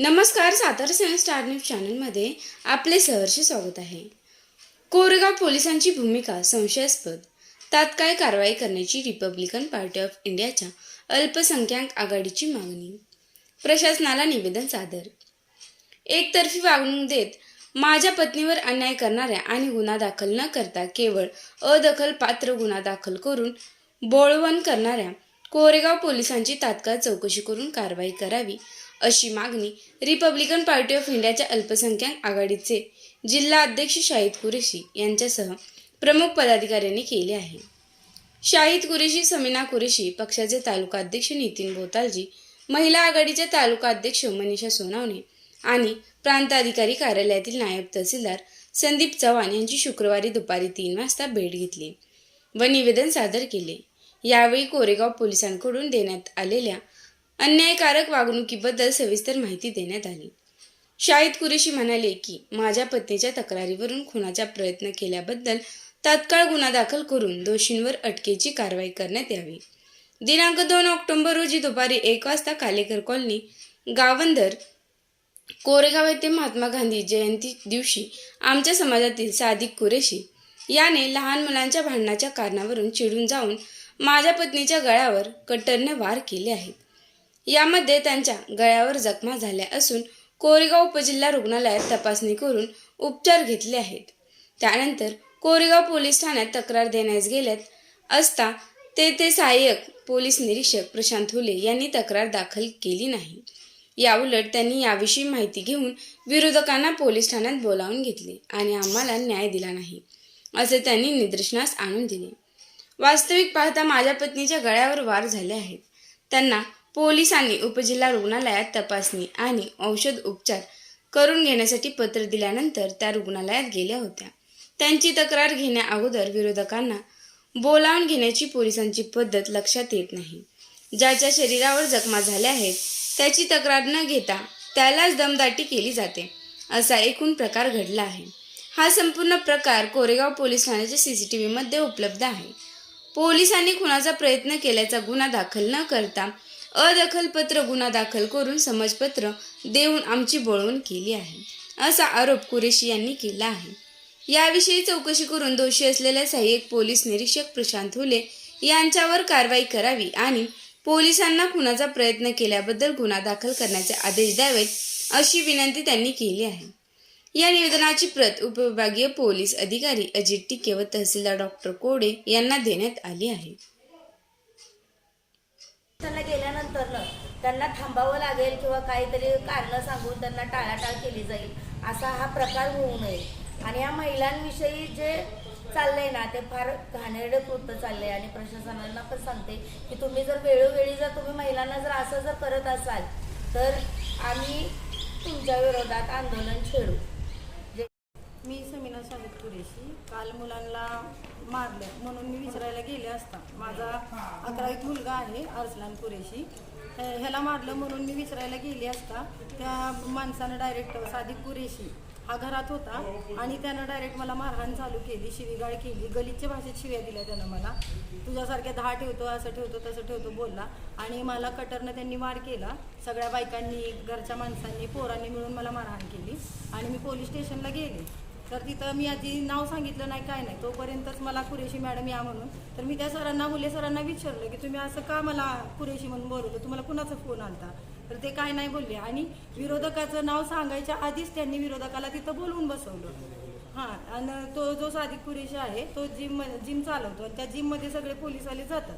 नमस्कार सातारा सण star news चॅनलमध्ये आपले सहर्ष स्वागत आहे. कोरेगाव पोलिसांची भूमिका संशयास्पद. तात्काळ कारवाई करण्याची रिपब्लिकन पार्टी ऑफ इंडियाच्या अल्पसंख्याक आघाडीची मागणी. प्रशासनाला निवेदन सादर. एकतर्फी वागणूक देत माझ्या पत्नीवर अन्याय करणाऱ्या आणि गुन्हा दाखल न करता केवळ अदखल पात्र गुन्हा दाखल करून बोळवण करणाऱ्या कोरेगाव पोलिसांची तात्काळ चौकशी करून कारवाई करावी अशी मागणी रिपब्लिकन पार्टी ऑफ इंडियाच्या अल्पसंख्याक आघाडीचे जिल्हा अध्यक्ष शाहिद कुरेशी यांच्यासह प्रमुख पदाधिकाऱ्यांनी केली आहे. शाहिद कुरेशी समीना कुरेशी पक्षाचे तालुका अध्यक्ष नितीन भोतालजी महिला आघाडीचे तालुका अध्यक्ष मनीषा सोनावणे आणि प्रांताधिकारी कार्यालयातील नायब तहसीलदार संदीप चव्हाण यांची शुक्रवारी दुपारी तीन वाजता भेट घेतली व निवेदन सादर केले. यावेळी कोरेगाव पोलिसांकडून देण्यात आलेल्या अन्यायकारक वागणुकीबद्दल सविस्तर माहिती देण्यात आली. शाहिद कुरेशी म्हणाले की माझ्या पत्नीच्या तक्रारीवरून खुनाचा प्रयत्न केल्याबद्दल तात्काळ गुन्हा दाखल करून दोषींवर अटकेची कारवाई करण्यात यावी. दिनांक दोन ऑक्टोबर रोजी दुपारी एक वाजता कालेकर कॉलनी गावंदर कोरेगाव येथे महात्मा गांधी जयंती दिवशी आमच्या समाजातील सादिक कुरेशी याने लहान मुलांच्या भांडणाच्या कारणावरून चिडून जाऊन माझ्या पत्नीच्या गळ्यावर कट्टरने वार केले आहेत. यामध्ये त्यांच्या गळ्यावर जखमा झाल्या असून कोरेगाव उपजिल्हा रुग्णालयात तपासणी करून उपचार घेतले आहेत. त्यानंतर कोरेगाव पोलीस ठाण्यात तक्रार देण्यास गेल्यात असता तेथे सहाय्यक पोलीस निरीक्षक प्रशांत हुले यांनी तक्रार दाखल केली नाही. याउलट त्यांनी याविषयी माहिती घेऊन विरोधकांना पोलीस ठाण्यात बोलावून घेतले आणि आम्हाला न्याय दिला नाही असे त्यांनी निदर्शनास आणून दिले. वास्तविक पाहता माझ्या पत्नीच्या गळ्यावर वार झाले आहेत. त्यांना पोलिसांनी उपजिल्हा रुग्णालयात तपासणी आणि औषध उपचार करून घेण्यासाठी पत्र दिल्यानंतर त्या रुग्णालयात गेल्या होत्या. त्यांची तक्रार घेण्या अगोदर विरोधकांना बोलावून घेण्याची पोलिसांची पद्धत लक्षात येत नाही. ज्याच्या शरीरावर जखमा झाल्या आहेत त्याची तक्रार न घेता त्यालाच दमदाटी केली जाते असा एकूण प्रकार घडला आहे. हा संपूर्ण प्रकार कोरेगाव पोलीस ठाण्याच्या सी सी टी व्हीमध्ये उपलब्ध आहे. पोलिसांनी खुनाचा प्रयत्न केल्याचा गुन्हा दाखल न करता अदखलपत्र गुन्हा दाखल करून समजपत्र देऊन आमची बळवण केली आहे असा आरोप कुरेशी यांनी केला आहे. याविषयी चौकशी करून दोषी असलेल्या सहाय्यक पोलीस निरीक्षक प्रशांत हुले यांच्यावर कारवाई करावी आणि पोलिसांना खुनाचा प्रयत्न केल्याबद्दल गुन्हा दाखल करण्याचे आदेश द्यावेत अशी विनंती त्यांनी केली आहे. या निवेदनाची प्रत उपविभागीय पोलीस अधिकारी अजित टिके व तहसीलदार डॉक्टर कोडे यांना देण्यात आली आहे. त्यांना गेल्यानंतर त्यांना थांबावं लागेल किंवा काहीतरी कारणं सांगून त्यांना टाळाटाळ केली जाईल असा हा प्रकार होऊ नये. आणि या महिलांविषयी जे चाललंय ना ते फार घाणेरडं कृत्य चाललंय. आणि प्रशासनाला पण सांगते की तुम्ही जर वेळोवेळी जर तुम्ही महिलांना जर असं जर करत असाल तर आम्ही तुमच्या विरोधात आंदोलन छेडू. मी समीना साहिब कुरेशी. काल मुलांना मारलं. म्हणून मी विचारायला गेले असता. माझा अकरावीत मुलगा आहे अरसलान कुरेशी. ह्याला मारलं म्हणून मी विचारायला गेली असता. त्या माणसानं डायरेक्ट सादिक कुरेशी हा घरात होता आणि त्यानं डायरेक्ट मला मारहाण चालू केली शिवीगाळ केली. गलिच्छ भाषेत शिव्या दिल्या त्यानं मला. तुझ्यासारख्या दहा ठेवतो असं ठेवतो तसं ठेवतो बोलला. आणि मला कटरनं त्यांनी मार केला. सगळ्या बायकांनी घरच्या माणसांनी पोरांनी मिळून मला मारहाण केली. आणि मी पोलीस स्टेशनला गेले. तर तिथं मी आधी नाव सांगितलं नाही काय नाही. तोपर्यंतच मला कुरेशी मॅडम या म्हणून. तर मी त्या सरांना मुले सरांना विचारलं की तुम्ही असं का मला कुरेशी म्हणून बोलवलं? तुम्हाला कुणाचा फोन आलता? तर ते काय नाही बोलले. आणि विरोधकाचं नाव सांगायच्या आधीच त्यांनी विरोधकाला तिथं बोलवून बसवलं. हां आणि तो जो सादिक कुरेशी आहे तो जिम जिम चालवतो. आणि त्या जिममध्ये सगळे पोलीसवाले जातात.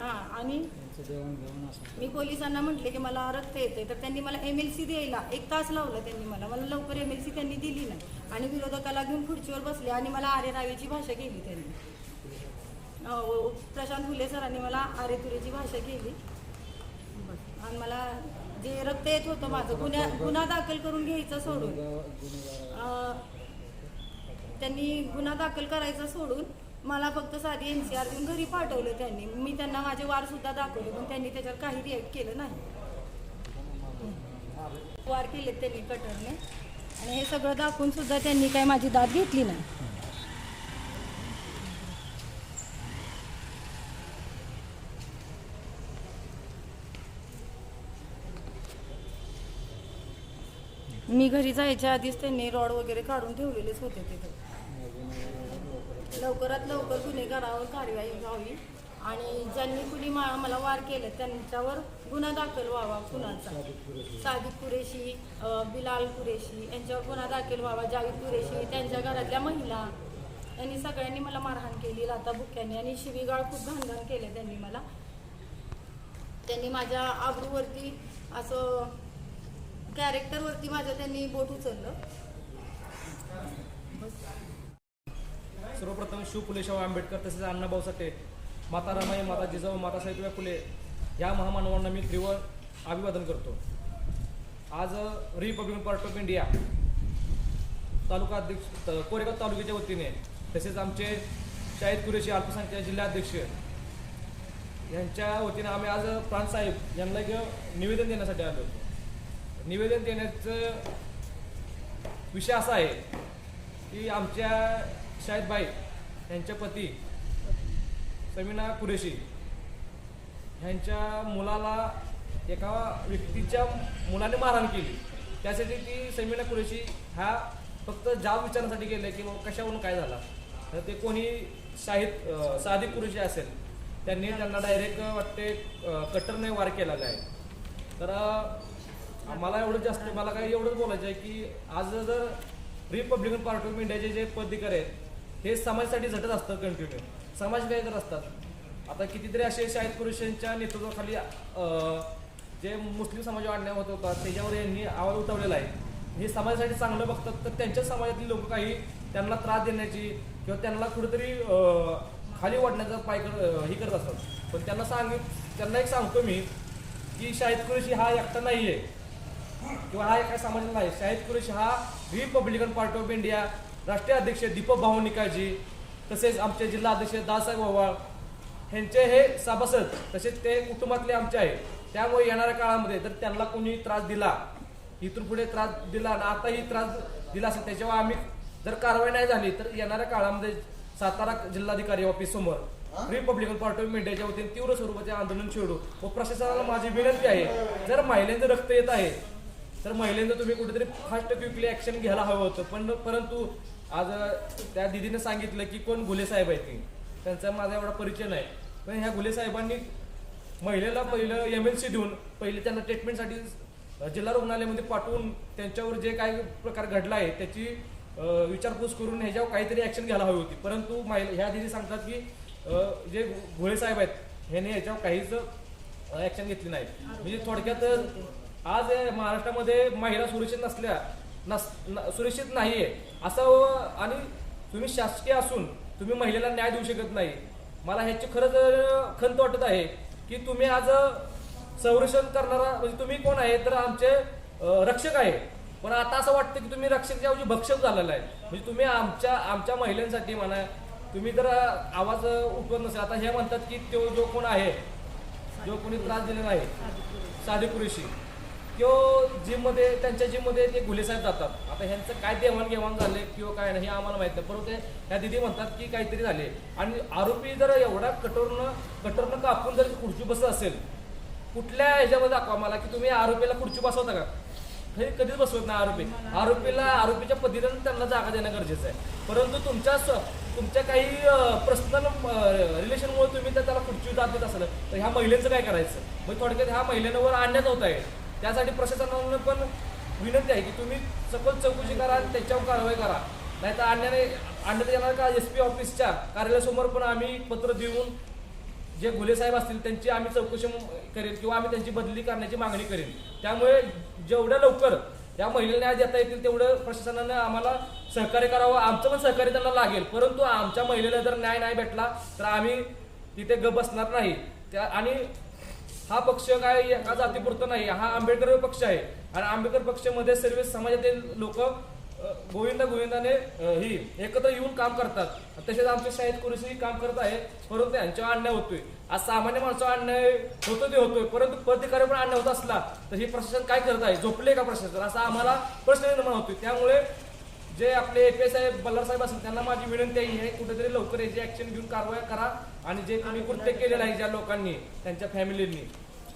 हां आणि मी पोलिसांना म्हटले की मला रक्त येते तर त्यांनी मला एम एल सी द्यायला एक तास लावला त्यांनी मला. मला लवकर एम एल सी त्यांनी दिली नाही. आणि विरोधकाला घेऊन खुर्चीवर बसले आणि मला आरे रावेची भाषा केली त्यांनी. प्रशांत फुले सरांनी मला आरे तुरेची भाषा केली. आणि मला जे रक्त येत होतं माझं गुन्हा गुन्हा दाखल करून घ्यायचं सोडून. त्यांनी गुन्हा दाखल करायचा सोडून मला फक्त साधी एन सी आर देऊन घरी पाठवलं त्यांनी. मी त्यांना माझे वार सुद्धा दाखवले पण त्यांनी त्याच्यावर काही रिॲक्ट केलं नाही. वार केलेत त्यांनी कटरने. आणि हे सगळं दाखवून सुद्धा त्यांनी काही माझी दाद घेतली नाही. मी घरी जायच्या आधीच त्यांनी रॉड वगैरे काढून ठेवलेलेच होते तिथे. लवकरात लवकर गुन्हेगारावर कारवाई व्हावी. आणि ज्यांनी कुणी मा- मला वार केले त्यांच्यावर गुन्हा दाखल व्हावा कुणाचा. सादिक कुरेशी बिलाल कुरेशी यांच्यावर गुन्हा दाखल व्हावा. जावीद कुरेशी त्यांच्या घरातल्या महिला. यांनी सगळ्यांनी मला मारहाण केली लाता बुक्क्यांनी. आणि शिवीगाळ खूप घाणघाण केले त्यांनी मला. त्यांनी माझ्या आबरूवरती असं कॅरेक्टरवरती माझं त्यांनी बोट उचललं. सर्वप्रथम शिव फुले शाहू आंबेडकर तसेच अण्णाभाऊ साठे माता रमाई माता जिजाऊ माता सावित्रीबाई फुले या महामानवांना मी तीव्र अभिवादन करतो. आज रिपब्लिकन पार्टी ऑफ इंडिया तालुका अध्यक्ष कोरेगाव तालुक्याच्या वतीने तसेच आमचे शाहिद कुरेशी अल्पसंख्याक जिल्हाध्यक्ष यांच्या वतीने आम्ही आज प्रांत साहेब यांना एक निवेदन देण्यासाठी आलो होतो. निवेदन देण्याचं विषय असा आहे की आमच्या शाहिदबाई यांच्या पती समीना कुरेशी ह्यांच्या मुलाला एका व्यक्तीच्या मुलाने मारहाण केली. त्यासाठी ती समीना कुरेशी हा फक्त जाब विचारण्यासाठी गेले की बाबा कशावरून काय झाला? तर ते कोणी शाहिद साधी कुरेशी असेल त्यांनी त्यांना डायरेक्ट वाटते कटरने कट्टरने वार केलेला आहे. तर मला एवढं जास्त मला काय एवढंच बोलायचं आहे की आज जर रिपब्लिकन पार्टी ऑफ इंडियाचे जे पदाधिकारी आहेत हे समाजासाठी झटत असतं कंटिन्यू. समाज काय करत असतात? आता कितीतरी असे शाहिद पुरुषांच्या नेतृत्वाखाली जे मुस्लिम समाज अन्याय होत होता त्याच्यावर यांनी आवाज उठवलेला आहे. हे समाजासाठी चांगलं बघतात तर त्यांच्या समाजातली लोक काही त्यांना त्रास देण्याची किंवा त्यांना कुठेतरी खाली वाढण्याचा पाय कर हे करत असतात. पण त्यांना सांगित त्यांना एक सांगतो मी की शाहिद कुरेशी हा एकटा नाही आहे किंवा हा एका समाजाला नाही. शाहिद कुरेशी हा रिपब्लिकन पार्टी ऑफ इंडिया राष्ट्रीय अध्यक्ष दीपक भाऊ निकाळजी तसेच आमचे जिल्हा अध्यक्ष दासाहेब ओवाळ ह्यांचे हे सभासद तसेच ते कुटुंबातले आमचे आहे. त्यामुळे येणाऱ्या काळामध्ये जर त्यांना कोणी त्रास दिला इथून पुढे त्रास दिला आणि आताही त्रास दिला असेल त्याच्यावर आम्ही जर कारवाई नाही झाली तर येणाऱ्या काळामध्ये सातारा जिल्हाधिकारी ऑफिस समोर रिपब्लिकन पार्टी ऑफ इंडियाच्या वतीने तीव्र स्वरूपाचे आंदोलन छेडू व प्रशासनाला माझी विनंती आहे जर महिलांचं रक्त येत आहे तर महिलांचं तुम्ही कुठेतरी फास्ट क्विकली ऍक्शन घ्यायला हवं होतं. पण परंतु आज त्या दिदीनं सांगितलं की कोण घुले साहेब आहेत ती. त्यांचा माझा एवढा परिचय नाही. पण ह्या घुले साहेबांनी महिलेला पहिलं एम एल सी देऊन पहिले त्यांना ट्रीटमेंटसाठी जिल्हा रुग्णालयामध्ये पाठवून त्यांच्यावर जे काही प्रकार घडला आहे त्याची विचारपूस करून ह्याच्यावर काहीतरी ऍक्शन घ्यायला हवी होती. परंतु महिला ह्या दिदी सांगतात की जे घोळे साहेब आहेत ह्याने ह्याच्यावर काहीच ऍक्शन घेतली नाही. म्हणजे थोडक्यात आज महाराष्ट्रामध्ये महिला सुरक्षित नसल्या नस न- सुरक्षित नाहीये. असं आणि तुम्ही शासकीय असून तुम्ही महिलेला न्याय देऊ शकत नाही. मला ह्याची खरंच खंत वाटत आहे की तुम्ही आज संरक्षण करणारा म्हणजे तुम्ही कोण आहे तर आमचे रक्षक आहे. पण आता असं वाटतं की तुम्ही रक्षकच्या ऐवजी भक्षक झालेला आहे. म्हणजे तुम्ही आमच्या आमच्या महिलांसाठी म्हणा तुम्ही जर आवाज उठवत नसेल आता हे म्हणतात की तो जो कोण आहे जो कोणी त्रास दिलेला आहे साधे पुरेशी किंवा जिममध्ये त्यांच्या जिममध्ये ते घुले साहेब जातात. आता ह्यांचं काय देवाणघेवाण झाले किंवा काय नाही हे आम्हाला माहीत नाही. परंतु ह्या दिदी म्हणतात की काहीतरी झाले आणि आरोपी जर एवढा कठोरनं कठोरनं कापून जर खुर्ची बसत असेल कुठल्या ह्याच्यामध्ये दाखवा मला की तुम्ही आरोपीला खुर्ची बसवता का? हे कधीच बसवत नाही आरोपी. आरोपीला आरोपीच्या पद्धतीनं त्यांना जागा देणं गरजेचं आहे. परंतु तुमच्या तुमच्या काही पर्सनल रिलेशनमुळे तुम्ही त्याला खुर्ची दाब देत असाल. तर ह्या महिलेचं काय करायचं? मग थोडक्यात ह्या महिलेवर आणण्यात होत आहे. त्यासाठी प्रशासनानं पण विनंती आहे की तुम्ही सखोल चौकशी करा आणि त्याच्यावर कारवाई करा. नाही तर आणण्याने आणण्यात येणार का एस पी ऑफिसच्या कार्यालयासमोर पण आम्ही पत्र देऊन जे घुले साहेब असतील त्यांची आम्ही चौकशी करेल किंवा आम्ही त्यांची बदली करण्याची मागणी करेल त्यामुळे जेवढ्या लवकर या महिलेला न्याय देता येतील तेवढं प्रशासनानं आम्हाला सहकार्य करावं. आमचं पण सहकार्य त्यांना लागेल. परंतु आमच्या महिलेला जर न्याय नाही भेटला तर आम्ही तिथे ग बसणार नाही. त्या आणि हा पक्ष काय एका जातीपुरतं नाही हा आंबेडकर पक्ष आहे. आणि आंबेडकर पक्षामध्ये सर्व समाजातील लोक गोविंदा गोविंदाने ही एकत्र येऊन काम करतात. तसेच आमचे शाहीद कुरुशी काम करत आहे परंतु यांच्यावर अन्याय होतोय. आज सामान्य माणसावर अन्याय होतो ते होतोय परंतु पदाधिकारी पण अन्याय होत असला तर हे प्रशासन काय करत आहे? झोपले का प्रशासन? असा आम्हाला प्रश्न निर्माण होतोय. त्यामुळे जे आपले एपी साहेब बल्लार साहेब असेल त्यांना माझी विनंती आहे हे कुठेतरी लवकर याची ऍक्शन घेऊन कारवाई करा आणि जे कोणी कृत्य केलेलं आहे ज्या लोकांनी त्यांच्या फॅमिलींनी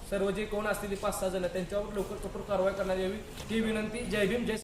सर्व जे कोण असलेली पाच सहा जण त्यांच्यावर लवकर कठोर कारवाई करण्यात यावी ही विनंती. जय भीम जय